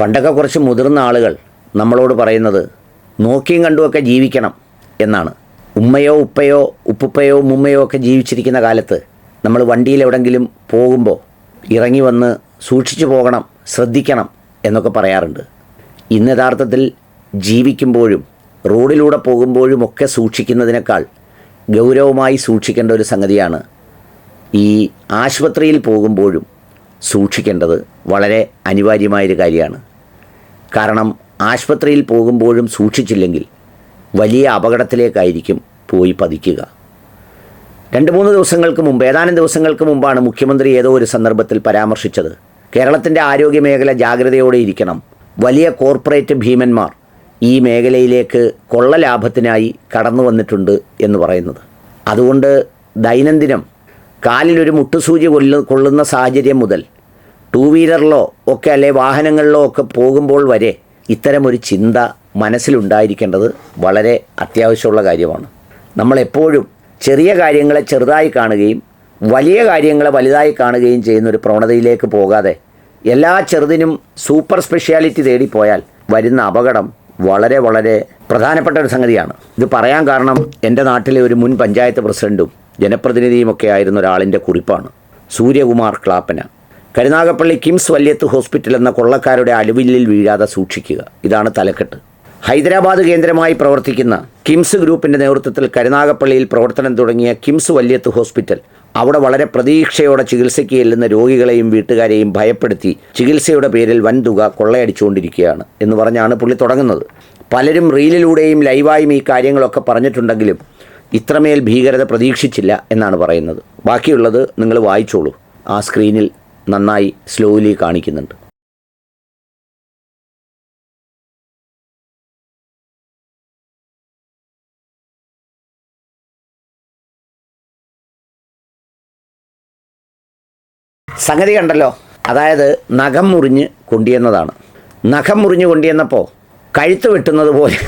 പണ്ടൊക്കെ കുറച്ച് മുതിർന്ന ആളുകൾ നമ്മളോട് പറയുന്നത് നോക്കിയും കണ്ടുമൊക്കെ ജീവിക്കണം എന്നാണ്. ഉമ്മയോ ഉപ്പയോ ഉപ്പുപ്പയോ മുമ്മയോ ഒക്കെ ജീവിച്ചിരിക്കുന്ന കാലത്ത് നമ്മൾ വണ്ടിയിൽ എവിടെങ്കിലും പോകുമ്പോൾ ഇറങ്ങി വന്ന് സൂക്ഷിച്ചു പോകണം ശ്രദ്ധിക്കണം എന്നൊക്കെ പറയാറുണ്ട്. ഇന്ന് യഥാർത്ഥത്തിൽ ജീവിക്കുമ്പോഴും റോഡിലൂടെ പോകുമ്പോഴും ഒക്കെ സൂക്ഷിക്കുന്നതിനേക്കാൾ ഗൗരവമായി സൂക്ഷിക്കേണ്ട ഒരു സംഗതിയാണ് ഈ ആശുപത്രിയിൽ പോകുമ്പോഴും സൂക്ഷിക്കേണ്ടത് വളരെ അനിവാര്യമായൊരു കാര്യമാണ്. കാരണം ആശുപത്രിയിൽ പോകുമ്പോഴും സൂക്ഷിച്ചില്ലെങ്കിൽ വലിയ അപകടത്തിലേക്കായിരിക്കും പോയി പതിക്കുക. രണ്ട് മൂന്ന് ദിവസങ്ങൾക്ക് മുമ്പ് ഏതാനും ദിവസങ്ങൾക്ക് മുമ്പാണ് മുഖ്യമന്ത്രി ഏതോ ഒരു സന്ദർഭത്തിൽ പരാമർശിച്ചത്. കേരളത്തിന്റെ ആരോഗ്യ മേഖല ജാഗ്രതയോടെ ഇരിക്കണം. വലിയ കോർപ്പറേറ്റ് ഭീമന്മാർ ഈ മേഖലയിലേക്ക് കൊള്ള ലാഭത്തിനായി കടന്നു വന്നിട്ടുണ്ട് എന്ന് പറയുന്നത്. അതുകൊണ്ട് ദൈനംദിനം കാലിലൊരു മുട്ടുസൂചി കൊല്ലുന്ന സാഹചര്യം മുതൽ ടൂ വീലറിലോ ഒക്കെ അല്ലെ വാഹനങ്ങളിലോ ഒക്കെ പോകുമ്പോൾ വരെ ഇത്തരമൊരു ചിന്ത മനസ്സിലുണ്ടായിരിക്കേണ്ടത് വളരെ അത്യാവശ്യമുള്ള കാര്യമാണ്. നമ്മളെപ്പോഴും ചെറിയ കാര്യങ്ങളെ ചെറുതായി കാണുകയും വലിയ കാര്യങ്ങളെ വലുതായി കാണുകയും ചെയ്യുന്ന ഒരു പ്രവണതയിലേക്ക് പോകാതെ എല്ലാ ചെറുതിനും സൂപ്പർ സ്പെഷ്യാലിറ്റി തേടിപ്പോയാൽ വരുന്ന അപകടം വളരെ വളരെ പ്രധാനപ്പെട്ട ഒരു സംഗതിയാണ്. ഇത് പറയാൻ കാരണം എന്റെ നാട്ടിലെ ഒരു മുൻ പഞ്ചായത്ത് പ്രസിഡന്റും ജനപ്രതിനിധിയുമൊക്കെ ആയിരുന്ന ഒരാളിന്റെ കുറിപ്പാണ്. സൂര്യകുമാർ ക്ലാപ്പന. കരുനാഗപ്പള്ളി കിംസ് വല്യത്ത് ഹോസ്പിറ്റൽ എന്ന കൊള്ളക്കാരുടെ അലുവില്ലിൽ വീഴാതെ സൂക്ഷിക്കുക. ഇതാണ് തലക്കെട്ട്. ഹൈദരാബാദ് കേന്ദ്രമായി പ്രവർത്തിക്കുന്ന കിംസ് ഗ്രൂപ്പിന്റെ നേതൃത്വത്തിൽ കരുനാഗപ്പള്ളിയിൽ പ്രവർത്തനം തുടങ്ങിയ കിംസ് വല്യത്ത് ഹോസ്പിറ്റൽ അവിടെ വളരെ പ്രതീക്ഷയോടെ ചികിത്സയ്ക്ക് ചെല്ലുന്ന രോഗികളെയും വീട്ടുകാരെയും ഭയപ്പെടുത്തി ചികിത്സയുടെ പേരിൽ വൻതുക കൊള്ളയടിച്ചുകൊണ്ടിരിക്കുകയാണ് എന്ന് പറഞ്ഞാണ് പുള്ളി തുടങ്ങുന്നത്. പലരും റീലിലൂടെയും ലൈവായും ഈ കാര്യങ്ങളൊക്കെ പറഞ്ഞിട്ടുണ്ടെങ്കിലും ഇത്രമേൽ ഭീകരത പ്രതീക്ഷിച്ചില്ല എന്നാണ് പറയുന്നത്. ബാക്കിയുള്ളത് നിങ്ങൾ വായിച്ചോളൂ. ആ സ്ക്രീനിൽ നന്നായി സ്ലോലി കാണിക്കുന്നുണ്ട്. സംഗതി കണ്ടല്ലോ. അതായത് നഖം മുറിഞ്ഞ് കൊണ്ടിയെന്നതാണ്. നഖം മുറിഞ്ഞ് കൊണ്ടിയെന്നപ്പോൾ കഴുത്ത് വെട്ടുന്നത് പോലെ.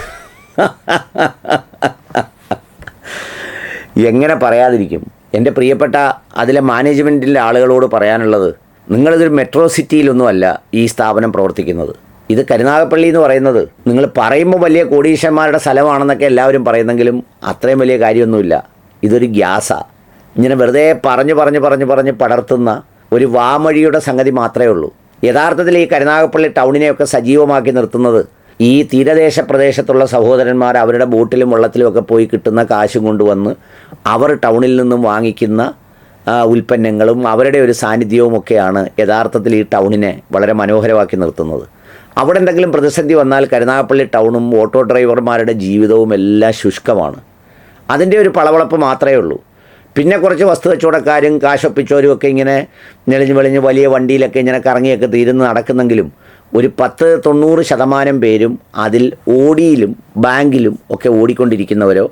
എങ്ങനെ പറയാതിരിക്കും? എന്റെ പ്രിയപ്പെട്ട അതിലെ മാനേജ്മെന്റിലെ ആളുകളോട് പറയാനുള്ളത് നിങ്ങളിതൊരു മെട്രോ സിറ്റിയിലൊന്നുമല്ല ഈ സ്ഥാപനം പ്രവർത്തിക്കുന്നത്. ഇത് കരുനാഗപ്പള്ളി എന്ന് പറയുന്നത്. നിങ്ങൾ പറയുമ്പോൾ വലിയ കോടീശ്വരന്മാരുടെ സ്ഥലമാണെന്നൊക്കെ എല്ലാവരും പറയുന്നെങ്കിലും അത്രയും വലിയ കാര്യമൊന്നുമില്ല. ഇതൊരു ഗ്യാസാണ് ഇങ്ങനെ വെറുതെ പറഞ്ഞു പറഞ്ഞു പറഞ്ഞു പറഞ്ഞ് പടർത്തുന്ന ഒരു വാമൊഴിയുടെ സംഗതി മാത്രമേ ഉള്ളൂ. യഥാർത്ഥത്തിൽ ഈ കരുനാഗപ്പള്ളി ടൗണിനെയൊക്കെ സജീവമാക്കി നിർത്തുന്നത് ഈ തീരദേശ പ്രദേശത്തുള്ള സഹോദരന്മാർ അവരുടെ ബോട്ടിലും വെള്ളത്തിലും ഒക്കെ പോയി കിട്ടുന്ന കാശും കൊണ്ടുവന്ന് അവർ ടൗണിൽ നിന്നും വാങ്ങിക്കുന്ന ഉൽപ്പന്നങ്ങളും അവരുടെ ഒരു സാന്നിധ്യവും ഒക്കെയാണ് യഥാർത്ഥത്തിൽ ഈ ടൗണിനെ വളരെ മനോഹരമാക്കി നിർത്തുന്നത്. അവിടെ എന്തെങ്കിലും പ്രതിസന്ധി വന്നാൽ കരുനാഗപ്പള്ളി ടൗണും ഓട്ടോ ഡ്രൈവർമാരുടെ ജീവിതവും എല്ലാം ശുഷ്കമാണ്. അതിന്റെ ഒരു പളവളപ്പ് മാത്രമേ ഉള്ളൂ. പിന്നെ കുറച്ച് വസ്തു കച്ചവടക്കാരും കാശൊപ്പിച്ചവരും ഒക്കെ ഇങ്ങനെ ഞെളിഞ്ഞ് വെളിഞ്ഞ് വലിയ വണ്ടിയിലൊക്കെ ഇങ്ങനെ കറങ്ങിയൊക്കെ തീരുന്ന നടക്കുന്നെങ്കിലും ഒരു പത്ത് തൊണ്ണൂറ് ശതമാനം പേരും അതിൽ ഓടിയിലും ബാങ്കിലും ഒക്കെ ഓടിക്കൊണ്ടിരിക്കുന്നവരോ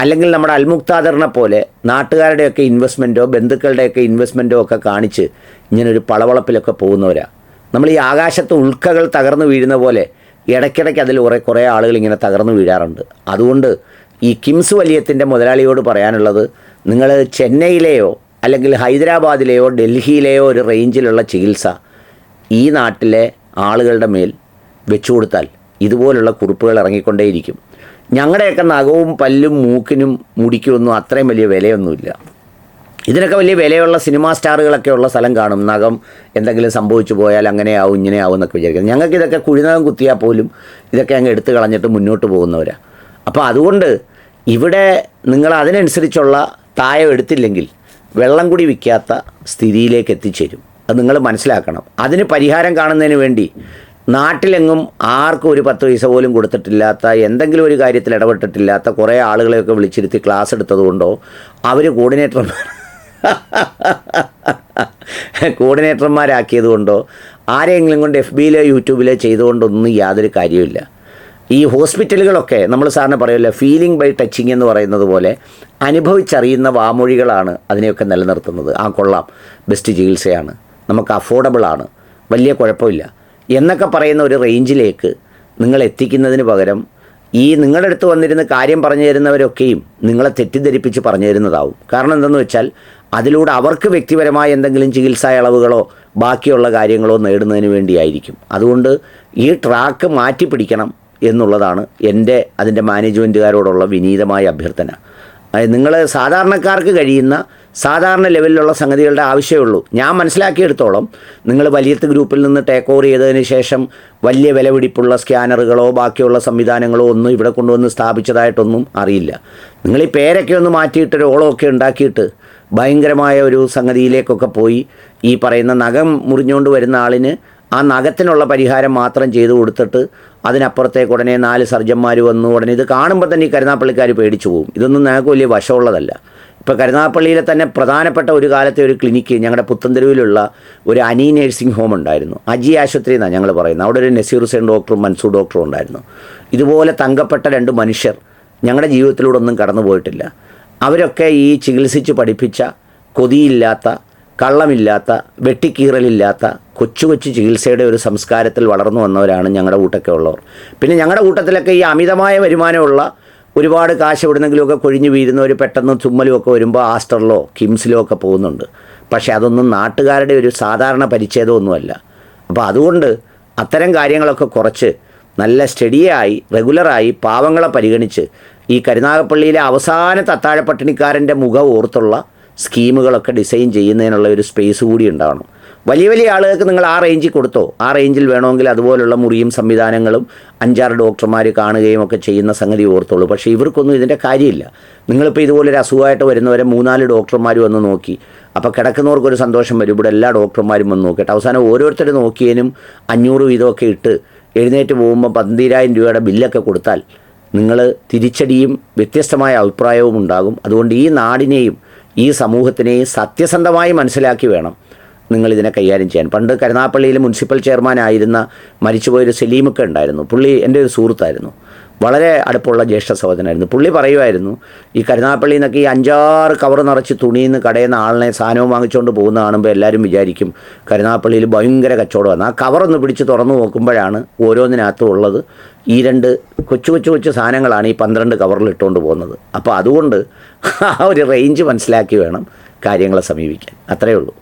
അല്ലെങ്കിൽ നമ്മുടെ അൽമുക്താദറിനെ പോലെ നാട്ടുകാരുടെയൊക്കെ ഇൻവെസ്റ്റ്മെന്റോ ബന്ധുക്കളുടെയൊക്കെ ഇൻവെസ്റ്റ്മെന്റോ ഒക്കെ കാണിച്ച് ഇങ്ങനൊരു പളവളപ്പിലൊക്കെ പോകുന്നവരാ. നമ്മൾ ഈ ആകാശത്ത് ഉൾക്കകൾ തകർന്നു വീഴുന്ന പോലെ ഇടയ്ക്കിടയ്ക്ക് അതിൽ കുറേ കുറേ ആളുകൾ ഇങ്ങനെ തകർന്നു വീഴാറുണ്ട്. അതുകൊണ്ട് ഈ കിംസ് വലിയത്തിന്റെ മുതലാളിയോട് പറയാനുള്ളത് നിങ്ങൾ ചെന്നൈയിലെയോ അല്ലെങ്കിൽ ഹൈദരാബാദിലെയോ ഡൽഹിയിലെയോ ഒരു റേഞ്ചിലുള്ള ചികിത്സ ഈ നാട്ടിലെ ആളുകളുടെ മേൽ വെച്ചു കൊടുത്താൽ ഇതുപോലുള്ള കുറിപ്പുകൾ ഇറങ്ങിക്കൊണ്ടേയിരിക്കും. ഞങ്ങളുടെയൊക്കെ നഖവും പല്ലും മൂക്കിനും മുടിക്കുമൊന്നും അത്രയും വലിയ വിലയൊന്നുമില്ല. ഇതിനൊക്കെ വലിയ വിലയുള്ള സിനിമാ സ്റ്റാറുകളൊക്കെ ഉള്ള സ്ഥലം കാണും. നഖം എന്തെങ്കിലും സംഭവിച്ചു പോയാൽ അങ്ങനെയാവും ഇങ്ങനെയാവും എന്നൊക്കെ വിചാരിക്കുന്നത് ഞങ്ങൾക്ക് ഇതൊക്കെ കുഴിനകം കുത്തിയാൽ പോലും ഇതൊക്കെ അങ്ങ് എടുത്തു കളഞ്ഞിട്ട് മുന്നോട്ട് പോകുന്നവരാണ് അപ്പോൾ അതുകൊണ്ട് ഇവിടെ നിങ്ങൾ അതിനനുസരിച്ചുള്ള തായം എടുത്തില്ലെങ്കിൽ വെള്ളം കൂടി വിൽക്കാത്ത സ്ഥിതിയിലേക്ക് എത്തിച്ചേരും. അത് നിങ്ങൾ മനസ്സിലാക്കണം. അതിന് പരിഹാരം കാണുന്നതിന് വേണ്ടി നാട്ടിലെങ്ങും ആർക്കും ഒരു പത്ത് പൈസ പോലും കൊടുത്തിട്ടില്ലാത്ത എന്തെങ്കിലും ഒരു കാര്യത്തിൽ ഇടപെട്ടിട്ടില്ലാത്ത കുറേ ആളുകളെയൊക്കെ വിളിച്ചിരുത്തി ക്ലാസ് എടുത്തതുകൊണ്ടോ അവർ കോർഡിനേറ്റർമാർ കോർഡിനേറ്റർമാരാക്കിയതുകൊണ്ടോ ആരെങ്കിലും കൊണ്ട് എഫ് ബിയിലോ യൂട്യൂബിലോ ചെയ്തുകൊണ്ടൊന്നും യാതൊരു കാര്യമില്ല ഈ ഹോസ്പിറ്റലുകളൊക്കെ നമ്മൾ സാറിന് പറയുമല്ലോ ഫീലിംഗ് ബൈ ടച്ചിങ് എന്ന് പറയുന്നത് പോലെ അനുഭവിച്ചറിയുന്ന വാമൊഴികളാണ് അതിനെയൊക്കെ നിലനിർത്തുന്നത്. ആ കൊള്ളാം. ബെസ്റ്റ് ചികിത്സയാണ്. നമുക്ക് അഫോർഡബിളാണ് വലിയ കുഴപ്പമില്ല. എന്നൊക്കെ പറയുന്ന ഒരു റേഞ്ചിലേക്ക് നിങ്ങൾ എത്തിക്കുന്നതിന് പകരം ഈ നിങ്ങളുടെ അടുത്ത് വന്നിരുന്ന് കാര്യം പറഞ്ഞു തരുന്നവരൊക്കെയും നിങ്ങളെ തെറ്റിദ്ധരിപ്പിച്ച് പറഞ്ഞു തരുന്നതാവും. കാരണം എന്തെന്ന് വെച്ചാൽ അതിലൂടെ അവർക്ക് വ്യക്തിപരമായ എന്തെങ്കിലും ചികിത്സാ ഇളവുകളോ ബാക്കിയുള്ള കാര്യങ്ങളോ നേടുന്നതിന് വേണ്ടിയായിരിക്കും. അതുകൊണ്ട് ഈ ട്രാക്ക് മാറ്റി പിടിക്കണം എന്നുള്ളതാണ് എന്റെ അതിന്റെ മാനേജ്മെന്റുകാരോടുള്ള വിനീതമായ അഭ്യർത്ഥന. നിങ്ങൾ സാധാരണക്കാർക്ക് കഴിയുന്ന സാധാരണ ലെവലിലുള്ള സംഗതികളുടെ ആവശ്യമുള്ളൂ ഞാൻ മനസ്സിലാക്കിയെടുത്തോളം നിങ്ങൾ വലിയത്ത് ഗ്രൂപ്പിൽ നിന്ന് ടേക്ക് ഓവർ ചെയ്തതിന് ശേഷം വലിയ വിലപിടിപ്പുള്ള സ്കാനറുകളോ ബാക്കിയുള്ള സംവിധാനങ്ങളോ ഒന്നും ഇവിടെ കൊണ്ടുവന്ന് സ്ഥാപിച്ചതായിട്ടൊന്നും അറിയില്ല. നിങ്ങൾ ഈ പേരൊക്കെ ഒന്ന് മാറ്റിയിട്ട് ഓളമൊക്കെ ഉണ്ടാക്കിയിട്ട് ഭയങ്കരമായ ഒരു സംഗതിയിലേക്കൊക്കെ പോയി ഈ പറയുന്ന നഖം മുറിഞ്ഞുകൊണ്ട് വരുന്ന ആളിന് ആ നഖത്തിനുള്ള പരിഹാരം മാത്രം ചെയ്തു കൊടുത്തിട്ട് അതിനപ്പുറത്തേക്ക് ഉടനെ നാല് സർജന്മാർ വന്നു. ഉടനെ ഇത് കാണുമ്പോൾ തന്നെ ഈ കരുനാപ്പള്ളിക്കാർ പേടിച്ചു പോകും ഇതൊന്നും ഞങ്ങൾക്ക് വലിയ വശമുള്ളതല്ല. ഇപ്പോൾ കരുനാപ്പള്ളിയിലെ തന്നെ പ്രധാനപ്പെട്ട ഒരു കാലത്തെ ഒരു ക്ലിനിക്ക് ഞങ്ങളുടെ പുത്തൻതെരുവിലുള്ള ഒരു അനി നേഴ്സിംഗ് ഹോം ഉണ്ടായിരുന്നു. അജി ആശുപത്രി എന്നാണ് ഞങ്ങൾ പറയുന്നത്. അവിടെ ഒരു നസീർ ഹുസൈൻ ഡോക്ടറും മൻസൂർ ഡോക്ടറും ഉണ്ടായിരുന്നു. ഇതുപോലെ തങ്കപ്പെട്ട രണ്ട് മനുഷ്യർ ഞങ്ങളുടെ ജീവിതത്തിലൂടെ ഒന്നും കടന്നു പോയിട്ടില്ല. അവരൊക്കെ ഈ ചികിത്സിച്ച് പഠിപ്പിച്ച കൊതിയില്ലാത്ത കള്ളമില്ലാത്ത വെട്ടിക്കീറലില്ലാത്ത കൊച്ചു കൊച്ചു ചികിത്സയുടെ ഒരു സംസ്കാരത്തിൽ വളർന്നു വന്നവരാണ് ഞങ്ങളുടെ കൂട്ടൊക്കെ ഉള്ളവർ. പിന്നെ ഞങ്ങളുടെ കൂട്ടത്തിലൊക്കെ ഈ അമിതമായ വരുമാനമുള്ള ഒരുപാട് കാശ് എവിടുന്നെങ്കിലുമൊക്കെ കൊഴിഞ്ഞു വീഴുന്നവർ പെട്ടെന്ന് ചുമ്മലുമൊക്കെ വരുമ്പോൾ ആസ്റ്ററിലോ കിംസിലോ ഒക്കെ പോകുന്നുണ്ട്. പക്ഷേ അതൊന്നും നാട്ടുകാരുടെ ഒരു സാധാരണ പരിച്ഛേദമൊന്നുമല്ല. അപ്പോൾ അതുകൊണ്ട് അത്തരം കാര്യങ്ങളൊക്കെ കുറച്ച് നല്ല സ്റ്റഡിയായി റെഗുലറായി പാവങ്ങളെ പരിഗണിച്ച് ഈ കരുനാഗപ്പള്ളിയിലെ അവസാന തത്താഴപ്പട്ടിണിക്കാരന്റെ മുഖം ഓർത്തുള്ള സ്കീമുകളൊക്കെ ഡിസൈൻ ചെയ്യുന്നതിനുള്ള ഒരു സ്പേസ് കൂടി ഉണ്ടാവണം. വലിയ വലിയ ആളുകൾക്ക് നിങ്ങൾ ആ റേഞ്ചിൽ കൊടുത്തോ? ആ റേഞ്ചിൽ വേണമെങ്കിൽ അതുപോലുള്ള മുറിയും സംവിധാനങ്ങളും അഞ്ചാറ് ഡോക്ടർമാർ കാണുകയും ഒക്കെ ചെയ്യുന്ന സംഗതി ഓർത്തോളൂ. പക്ഷേ ഇവർക്കൊന്നും ഇതിന്റെ കാര്യമില്ല. നിങ്ങളിപ്പോൾ ഇതുപോലൊരു അസുഖമായിട്ട് വരുന്നവരെ മൂന്നാൽ ഡോക്ടർമാർ വന്ന് നോക്കി. അപ്പോൾ കിടക്കുന്നവർക്കൊരു സന്തോഷം വരും. ഇവിടെ എല്ലാ ഡോക്ടർമാരും വന്ന് നോക്കിയിട്ട് അവസാനം ഓരോരുത്തർ നോക്കിയതിനും അഞ്ഞൂറ് വീതമൊക്കെ ഇട്ട് എഴുന്നേറ്റ് പോകുമ്പോൾ പന്തിരായിരം രൂപയുടെ ബില്ലൊക്കെ കൊടുത്താൽ നിങ്ങൾ തിരിച്ചടിയും വ്യത്യസ്തമായ അഭിപ്രായവും ഉണ്ടാകും. അതുകൊണ്ട് ഈ നാടിനെയും ഈ സമൂഹത്തിനെയും സത്യസന്ധമായി മനസ്സിലാക്കി വേണം. നിങ്ങൾ ഇതിനെ കൈകാര്യം ചെയ്യാൻ. പണ്ട് കരുനാപ്പള്ളിയിൽ മുനിസിപ്പൽ ചെയർമാൻ ചെയർമാനായിരുന്ന മരിച്ചുപോയൊരു സലീമൊക്കെ ഉണ്ടായിരുന്നു. പുള്ളി എന്റെ ഒരു സുഹൃത്തായിരുന്നു. വളരെ അടുപ്പുള്ള ജ്യേഷ്ഠ സഹോദരനായിരുന്നു. പുള്ളി പറയുമായിരുന്നു ഈ കരുനാപ്പള്ളിയിൽ നിന്നൊക്കെ ഈ അഞ്ചാറ് കവർ നിറച്ച് തുണിയിൽ നിന്ന് കടയിൽ നിന്ന് ആളിനെ സാധനവും വാങ്ങിച്ചുകൊണ്ട് പോകുന്ന കാണുമ്പോൾ എല്ലാവരും വിചാരിക്കും കരുനാപ്പള്ളിയിൽ ഭയങ്കര കച്ചവടമാണ്. ആ കവറൊന്ന് പിടിച്ച് തുറന്നു നോക്കുമ്പോഴാണ് ഓരോന്നിനകത്തും ഉള്ളത് ഈ രണ്ട് കൊച്ചു കൊച്ചു കൊച്ചു സാധനങ്ങളാണ് ഈ പന്ത്രണ്ട് കവറിൽ ഇട്ടുകൊണ്ട് പോകുന്നത്. അപ്പോൾ അതുകൊണ്ട് ആ ഒരു റേഞ്ച് മനസ്സിലാക്കി വേണം കാര്യങ്ങളെ സമീപിക്കാൻ. അത്രയേ ഉള്ളൂ.